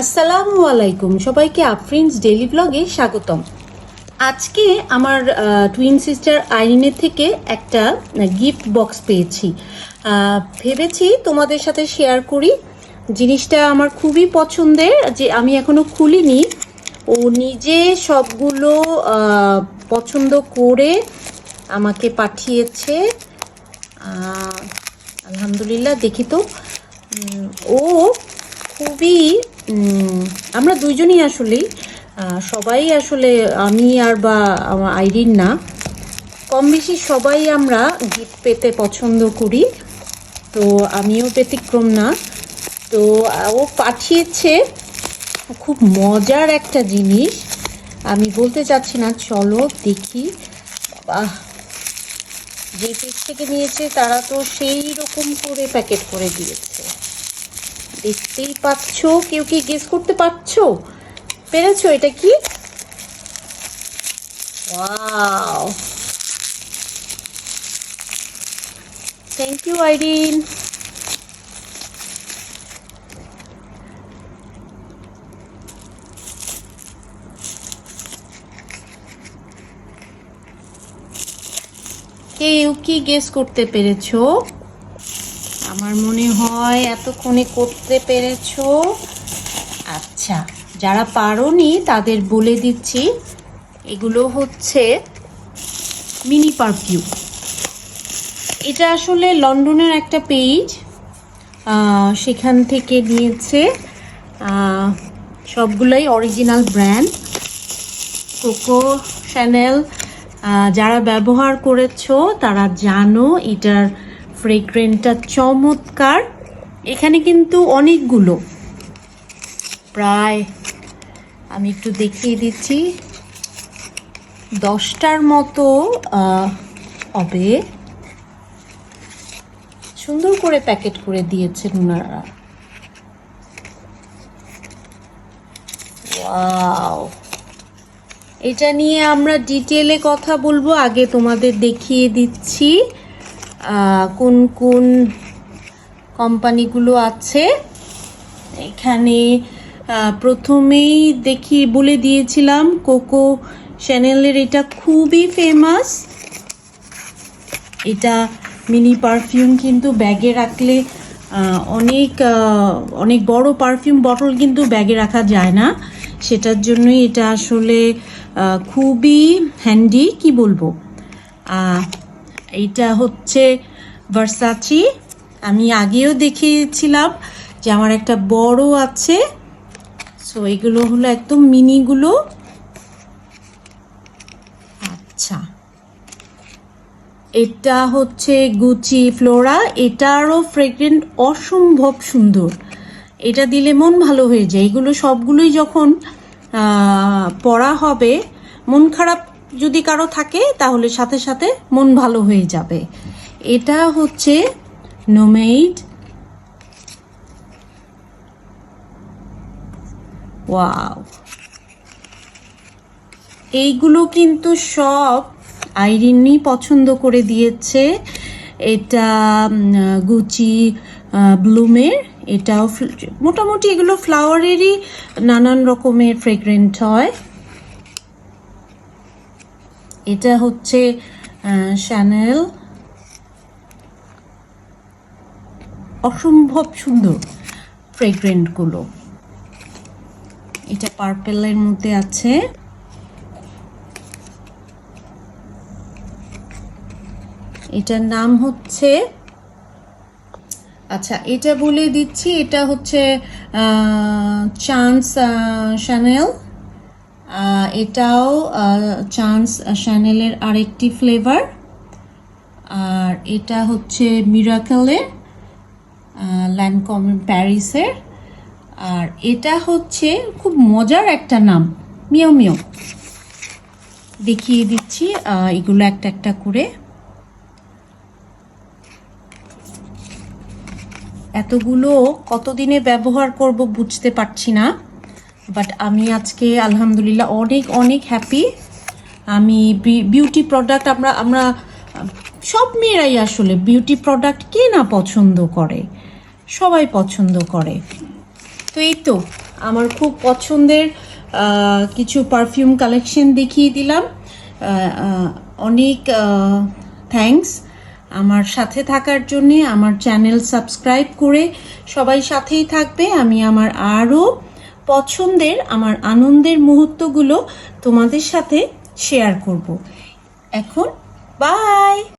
আসসালামু আলাইকুম। সবাইকে আফ্রিন্স ডেলি ব্লগে স্বাগতম। আজকে আমার টুইন সিস্টার আইরিনের থেকে একটা গিফট বক্স পেয়েছি। ভেবেছি তোমাদের সাথে শেয়ার করি। জিনিসটা আমার খুবই পছন্দের, যে আমি এখনও খুলিনি। ও নিজে সবগুলো পছন্দ করে আমাকে পাঠিয়েছে। আলহামদুলিল্লাহ, দেখি তো। ও খুবই আমরা দুইজনই আসলেই সবাই আসলে আমি আর বা আমার আইরিন না। কম বেশি সবাই আমরা গিফট পেতে পছন্দ করি। তো আমিও ব্যতিক্রম না। তো ও পাঠিয়েছে খুব মজার একটা জিনিস। আমি বলতে চাচ্ছি না, চলো দেখি। বাহ! যে পেজ থেকে নিয়েছে তারা তো সেই রকম করে প্যাকেট করে দিয়েছে। দেখতেই পাচ্ছ? কেউ কি গেস করতে পারছ? পেরেছ এটা কি? থ্যাংক ইউ কেউ কি গেস করতে পেরেছ? আমার মনে হয় এতক্ষণে করতে পেরেছ। আচ্ছা যারা পারোনি তাদের বলে দিচ্ছি, এগুলো হচ্ছে মিনি পারফিউম এটা আসলে লন্ডনের একটা পেজ সেখান থেকে নিয়েছে সবগুলোই অরিজিনাল ব্র্যান্ড কোকো শ্যানেল যারা ব্যবহার করেছ তারা জানো এটার ফ্রেগ্রেন্টটা চমৎকার। এখানে কিন্তু অনেকগুলো। প্রায়, আমি একটু দেখিয়ে দিচ্ছি। দশটার মতো হবে। সুন্দর করে প্যাকেট করে দিয়েছেন ওনারা এটা নিয়ে আমরা ডিটেলে কথা বলব, আগে তোমাদের দেখিয়ে দিচ্ছি। কোন কোন কোম্পানিগুলো আছে? এখানে প্রথমেই দেখি, বলে দিয়েছিলাম, কোকো শ্যানেলের এটা খুবই ফেমাস এটা মিনি পারফিউম কিন্তু ব্যাগে রাখলে অনেক অনেক বড় পারফিউম বটল কিন্তু ব্যাগে রাখা যায় না। সেটার জন্যই এটা আসলে খুবই হ্যান্ডি কি বলব? এইটা হচ্ছে ভার্সাচি আমি আগেও দেখিয়েছিলাম যে আমার একটা বড় আছে। সো এগুলো হলো একদম মিনিগুলো। আচ্ছা। এটা হচ্ছে গুচি ফ্লোরা এটারও ফ্রেগ্রেন্ট অসম্ভব সুন্দর। এটা দিলে মন ভালো হয়ে যায়। এগুলো সবগুলোই যখন পড়া হবে, মন খারাপ যদি কারও থাকে, তাহলে সাথে সাথে মন ভালো হয়ে যাবে। এটা হচ্ছে নোমেইড ওয়াও এইগুলো কিন্তু সব আইরিনই পছন্দ করে দিয়েছে। এটা গুচি ব্লুমের এটাও মোটামুটি এগুলো ফ্লাওয়ারেরই নানান রকমের ফ্রেগ্রেন্ট হয়। এটা হচ্ছে শ্যানেল অসম্ভব সুন্দর ফ্রেগ্রেন্টগুলো এটা পার্পেলের মধ্যে আছে। এটার নাম হচ্ছে আচ্ছা এটা বলে দিচ্ছি, এটা হচ্ছে চান্স শ্যানেল এটাও চান্স শ্যানেলের আরেকটি ফ্লেভার। আর এটা হচ্ছে মিরাকেলের ল্যান্ডকম প্যারিসের। আর এটা হচ্ছে খুব মজার একটা নাম মিও মিও দেখিয়ে দিচ্ছি এগুলো একটা একটা করে। এতগুলো কতদিনে ব্যবহার করব বুঝতে পারছি না। বাট আমি আজকে, আলহামদুলিল্লাহ, অনেক অনেক হ্যাপি আমি বিউটি প্রোডাক্ট আমরা আমরা, সব মেয়েরাই আসলে বিউটি প্রোডাক্ট কে না পছন্দ করে? সবাই পছন্দ করে। তো এই তো, আমার খুব পছন্দের কিছু পারফিউম কালেকশন দেখিয়ে দিলাম। অনেক থ্যাঙ্কস আমার সাথে থাকার জন্যে আমার চ্যানেল সাবস্ক্রাইব করে সবাই সাথেই থাকবে। আমি আমার আরও পছন্দের আমার আনন্দের মুহূর্তগুলো তোমাদের সাথে শেয়ার করব। এখন বাই